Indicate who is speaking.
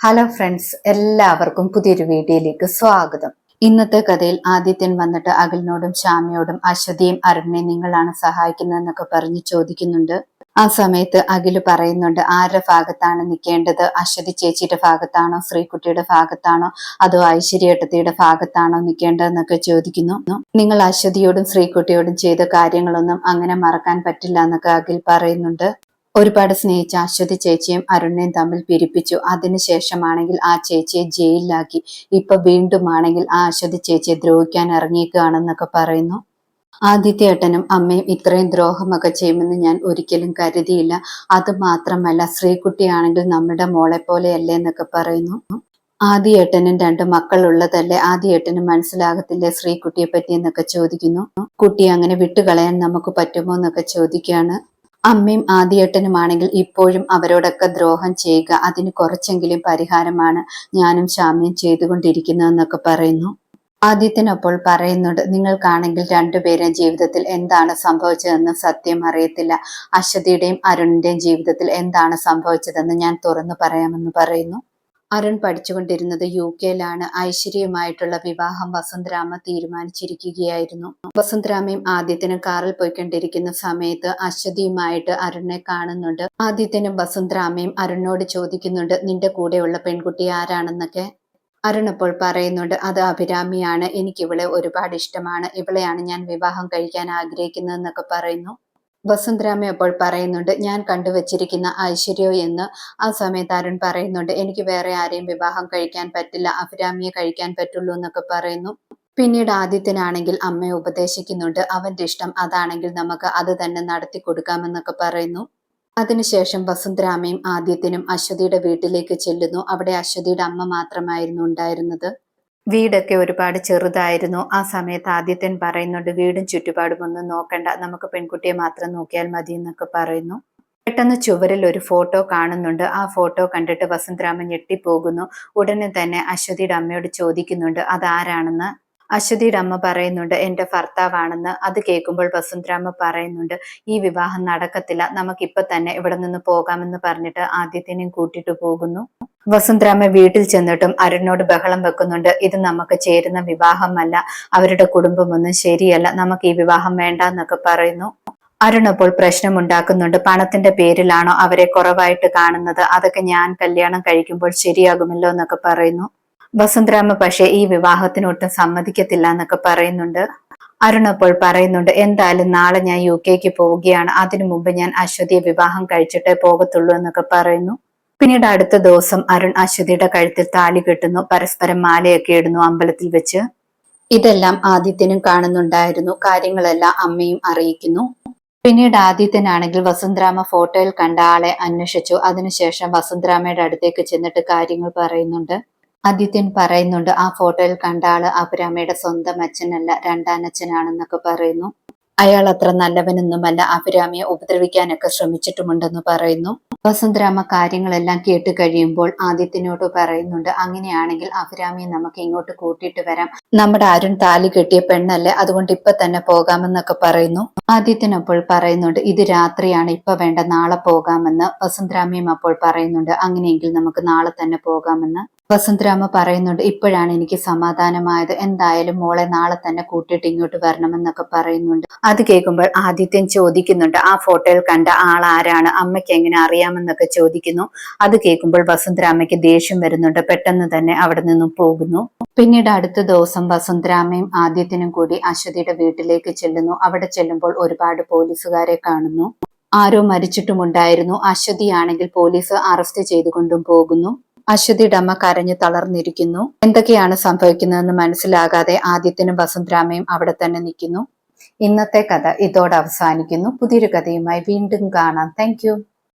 Speaker 1: Hello friends എല്ലാവർക്കും പുതിയൊരു വീഡിയോയിലേക്ക് സ്വാഗതം. ഇന്നത്തെ കഥയിൽ ആദിത്യൻ വന്നിട്ട് അഖിലിനോടും ശ്യാമയോടും അശ്വതിയും അരുണിനെയും നിങ്ങളാണ് സഹായിക്കുന്നതെന്നൊക്കെ പറഞ്ഞ് ചോദിക്കുന്നുണ്ട്. ആ സമയത്ത് അഖിൽ പറയുന്നുണ്ട് ആരുടെ ഭാഗത്താണ് നിൽക്കേണ്ടത് അശ്വതി ചേച്ചിയുടെ ഭാഗത്താണോ? ശ്രീകുട്ടിയുടെ ഭാഗത്താണോ? അതോ ഐശ്വര്യട്ടത്തിയുടെ ഭാഗത്താണോ നിൽക്കേണ്ടതെന്നൊക്കെ ചോദിക്കുന്നു. നിങ്ങൾ അശ്വതിയോടും ശ്രീകുട്ടിയോടും ചെയ്ത കാര്യങ്ങളൊന്നും അങ്ങനെ മറക്കാൻ പറ്റില്ല എന്നൊക്കെ അഖിൽ പറയുന്നുണ്ട്. ഒരുപാട് സ്നേഹിച്ച അശ്വതി ചേച്ചിയും അരുണിനെയും തമ്മിൽ പിരിപ്പിച്ചു. അതിനുശേഷമാണെങ്കിൽ ആ ചേച്ചിയെ ജയിലിലാക്കി. ഇപ്പൊ വീണ്ടും ആണെങ്കിൽ ആ അശ്വതി ചേച്ചിയെ ദ്രോഹിക്കാൻ ഇറങ്ങിയേക്കുകയാണെന്നൊക്കെ പറയുന്നു. ആദിത്യേട്ടനും അമ്മയും ഇത്രയും ദ്രോഹമൊക്കെ ചെയ്യുമെന്ന് ഞാൻ ഒരിക്കലും കരുതിയില്ല. അത് മാത്രമല്ല ശ്രീകുട്ടിയാണെങ്കിൽ നമ്മുടെ മോളെ പോലെയല്ലേ എന്നൊക്കെ പറയുന്നു. ആദിയേട്ടനും രണ്ട് മക്കളുള്ളതല്ലേ? ആദിയേട്ടനും മനസ്സിലാകത്തില്ലേ ശ്രീകുട്ടിയെ പറ്റി എന്നൊക്കെ ചോദിക്കുന്നു. കുട്ടി അങ്ങനെ വിട്ടുകളയാൻ നമുക്ക് പറ്റുമോ എന്നൊക്കെ ചോദിക്കുകയാണ്. അമ്മയും ആദിയേട്ടനുമാണെങ്കിൽ ഇപ്പോഴും അവരോടൊക്കെ ദ്രോഹം ചെയ്യുക അതിന് കുറച്ചെങ്കിലും പരിഹാരമാണ് ഞാനും ശാമ്യം ചെയ്തുകൊണ്ടിരിക്കുന്നതെന്നൊക്കെ പറയുന്നു. ആദ്യത്തിനപ്പോൾ പറയുന്നുണ്ട് നിങ്ങൾക്കാണെങ്കിൽ രണ്ടുപേരും ജീവിതത്തിൽ എന്താണ് സംഭവിച്ചതെന്ന് സത്യം അറിയത്തില്ല. അശ്വതിയുടെയും അരുണിന്റെയും ജീവിതത്തിൽ എന്താണ് സംഭവിച്ചതെന്ന് ഞാൻ തുറന്നു പറയാമെന്ന് പറയുന്നു. അരുൺ പഠിച്ചുകൊണ്ടിരുന്നത് യു കെയിലാണ്. ഐശ്വര്യമായിട്ടുള്ള വിവാഹം വസന്തരാമ തീരുമാനിച്ചിരിക്കുകയായിരുന്നു. വസന്തരാമയും ആദിത്യനും കാറിൽ പോയിക്കൊണ്ടിരിക്കുന്ന സമയത്ത് അശ്വതിയുമായിട്ട് അരുണിനെ കാണുന്നുണ്ട്. ആദിത്യനും വസന്തരാമയും അരുണിനോട് ചോദിക്കുന്നുണ്ട് നിന്റെ കൂടെയുള്ള പെൺകുട്ടി ആരാണെന്നൊക്കെ? അരുൺ അപ്പോൾ പറയുന്നുണ്ട് അത് അഭിരാമിയാണ്. എനിക്ക് ഇവളെ ഒരുപാട് ഇഷ്ടമാണ്. ഇവളെയാണ് ഞാൻ വിവാഹം കഴിക്കാൻ ആഗ്രഹിക്കുന്നതെന്നൊക്കെ പറയുന്നു. വസുന്ധരാമ അപ്പോൾ പറയുന്നുണ്ട് ഞാൻ കണ്ടുവച്ചിരിക്കുന്ന ഐശ്വര്യോ എന്ന്. ആ സമയത്ത് അരുൺ പറയുന്നുണ്ട് എനിക്ക് വേറെ ആരെയും വിവാഹം കഴിക്കാൻ പറ്റില്ല അഭിരാമിയെ കഴിക്കാൻ പറ്റുള്ളൂ എന്നൊക്കെ പറയുന്നു. പിന്നീട് ആദിത്യനാണെങ്കിൽ അമ്മയെ ഉപദേശിക്കുന്നുണ്ട് അവന്റെ ഇഷ്ടം അതാണെങ്കിൽ നമുക്ക് അത് തന്നെ നടത്തി കൊടുക്കാമെന്നൊക്കെ പറയുന്നു. അതിനുശേഷം വസുന്ധരാമയും ആദിത്യനും അശ്വതിയുടെ വീട്ടിലേക്ക് ചെല്ലുന്നു. അവിടെ അശ്വതിയുടെ അമ്മ മാത്രമായിരുന്നു ഉണ്ടായിരുന്നത്. വീടൊക്കെ ഒരുപാട് ചെറുതായിരുന്നു. ആ സമയത്ത് ആദ്യത്തെ പറയുന്നുണ്ട് വീടും ചുറ്റുപാടും ഒന്നും നോക്കണ്ട. നമുക്ക് പെൺകുട്ടിയെ മാത്രം നോക്കിയാൽ മതി എന്നൊക്കെ പറയുന്നു. പെട്ടെന്ന് ചുവരിൽ ഒരു ഫോട്ടോ കാണുന്നുണ്ട്. ആ ഫോട്ടോ കണ്ടിട്ട് വസന്തരാമൻ ഞെട്ടിപ്പോകുന്നു. ഉടനെ തന്നെ അശ്വതിയുടെ അമ്മയോട് ചോദിക്കുന്നുണ്ട് അതാരാണെന്ന്? അശ്വതിയുടെ അമ്മ പറയുന്നുണ്ട് എന്റെ ഭർത്താവാണെന്ന് അത് കേൾക്കുമ്പോൾ വസുന്ധരാമ്മ പറയുന്നുണ്ട് ഈ വിവാഹം നടക്കത്തില്ല നമുക്കിപ്പൊ തന്നെ ഇവിടെ നിന്ന് പോകാമെന്ന് പറഞ്ഞിട്ട് ആദ്യത്തിനെയും കൂട്ടിട്ട് പോകുന്നു. വസുന്ധരാമ്മ വീട്ടിൽ ചെന്നിട്ടും അരുണിനോട് ബഹളം വെക്കുന്നുണ്ട് ഇത് നമുക്ക് ചേരുന്ന വിവാഹമല്ല അവരുടെ കുടുംബമൊന്നും ശരിയല്ല നമുക്ക് ഈ വിവാഹം വേണ്ട എന്നൊക്കെ പറയുന്നു. അരുൺ അപ്പോൾ പ്രശ്നമുണ്ടാക്കുന്നുണ്ട് പണത്തിന്റെ പേരിലാണോ അവരെ കുറവായിട്ട് കാണുന്നത് അതൊക്കെ ഞാൻ കല്യാണം കഴിക്കുമ്പോൾ ശരിയാകുമല്ലോ എന്നൊക്കെ പറയുന്നു. വസുന്ധരാമ പക്ഷേ ഈ വിവാഹത്തിനൊട്ടും സമ്മതിക്കത്തില്ല എന്നൊക്കെ പറയുന്നുണ്ട്. അരുൺ അപ്പോൾ പറയുന്നുണ്ട് എന്തായാലും നാളെ ഞാൻ യു കെക്ക് പോവുകയാണ്. അതിനു മുമ്പ് ഞാൻ അശ്വതിയെ വിവാഹം കഴിച്ചിട്ടേ പോകത്തുള്ളൂ എന്നൊക്കെ പറയുന്നു. പിന്നീട് അടുത്ത ദിവസം അരുൺ അശ്വതിയുടെ കഴുത്തിൽ താലി കെട്ടുന്നു പരസ്പരം മാലയൊക്കെ ഇടുന്നു അമ്പലത്തിൽ വെച്ച്. ഇതെല്ലാം ആദിത്യനും കാണുന്നുണ്ടായിരുന്നു. കാര്യങ്ങളെല്ലാം അമ്മയും അറിയിക്കുന്നു. പിന്നീട് ആദിത്യനാണെങ്കിൽ വസുന്ധരാമ ഫോട്ടോയിൽ കണ്ട ആളെ അന്വേഷിച്ചു. അതിനുശേഷം വസുന്ധരാമയുടെ അടുത്തേക്ക് ചെന്നിട്ട് കാര്യങ്ങൾ പറയുന്നുണ്ട്. ആദിത്യൻ പറയുന്നുണ്ട് ആ ഫോട്ടോയിൽ കണ്ട ആൾ അഭിരാമയുടെ സ്വന്തം അച്ഛനല്ല രണ്ടാനച്ഛനാണെന്നൊക്കെ പറയുന്നു. അയാൾ അത്ര നല്ലവനൊന്നുമല്ല അഭിരാമിയെ ഉപദ്രവിക്കാനൊക്കെ ശ്രമിച്ചിട്ടുമുണ്ടെന്ന് പറയുന്നു. വസന്തരാമ കാര്യങ്ങളെല്ലാം കേട്ട് കഴിയുമ്പോൾ ആദിത്യനോട് പറയുന്നുണ്ട് അങ്ങനെയാണെങ്കിൽ അഭിരാമിയെ നമുക്ക് ഇങ്ങോട്ട് കൂട്ടിയിട്ട് വരാം. നമ്മുടെ അരുൺ താലി കെട്ടിയ പെണ്ണല്ലേ അതുകൊണ്ട് ഇപ്പൊ തന്നെ പോകാമെന്നൊക്കെ പറയുന്നു. ആദിത്യൻ അപ്പോൾ പറയുന്നുണ്ട് ഇത് രാത്രിയാണ് ഇപ്പൊ വേണ്ട നാളെ പോകാമെന്ന്. വസന്തരാമയും അപ്പോൾ പറയുന്നുണ്ട് അങ്ങനെയെങ്കിൽ നമുക്ക് നാളെ തന്നെ പോകാമെന്ന്. വസന്തരാമ പറയുന്നുണ്ട് ഇപ്പോഴാണ് എനിക്ക് സമാധാനമായത്. എന്തായാലും മോളെ നാളെ തന്നെ കൂട്ടിയിട്ട് ഇങ്ങോട്ട് വരണമെന്നൊക്കെ പറയുന്നുണ്ട്. അത് കേൾക്കുമ്പോൾ ആദിത്യൻ ചോദിക്കുന്നുണ്ട് ആ ഫോട്ടോയിൽ കണ്ട ആൾ ആരാണ് അമ്മയ്ക്ക് എങ്ങനെ അറിയാമെന്നൊക്കെ ചോദിക്കുന്നു. അത് കേൾക്കുമ്പോൾ വസുന്ധരാമയ്ക്ക് ദേഷ്യം വരുന്നുണ്ട് പെട്ടെന്ന് തന്നെ അവിടെ നിന്നും പോകുന്നു. പിന്നീട് അടുത്ത ദിവസം വസുന്ധരാമയും ആദിത്യനും കൂടി അശ്വതിയുടെ വീട്ടിലേക്ക് ചെല്ലുന്നു. അവിടെ ചെല്ലുമ്പോൾ ഒരുപാട് പോലീസുകാരെ കാണുന്നു. ആരോ മരിച്ചിട്ടുമുണ്ടായിരുന്നു. അശ്വതിയാണെങ്കിൽ പോലീസ് അറസ്റ്റ് ചെയ്തുകൊണ്ടും പോകുന്നു. അശ്വതിയുടെ അമ്മ കരഞ്ഞു തളർന്നിരിക്കുന്നു. എന്തൊക്കെയാണ് സംഭവിക്കുന്നതെന്ന് മനസ്സിലാകാതെ ആദ്യത്തിനും വസുന്ധരാമയും അവിടെ തന്നെ നിൽക്കുന്നു. ഇന്നത്തെ കഥ ഇതോടെ അവസാനിക്കുന്നു. പുതിയൊരു കഥയുമായി വീണ്ടും കാണാം. താങ്ക്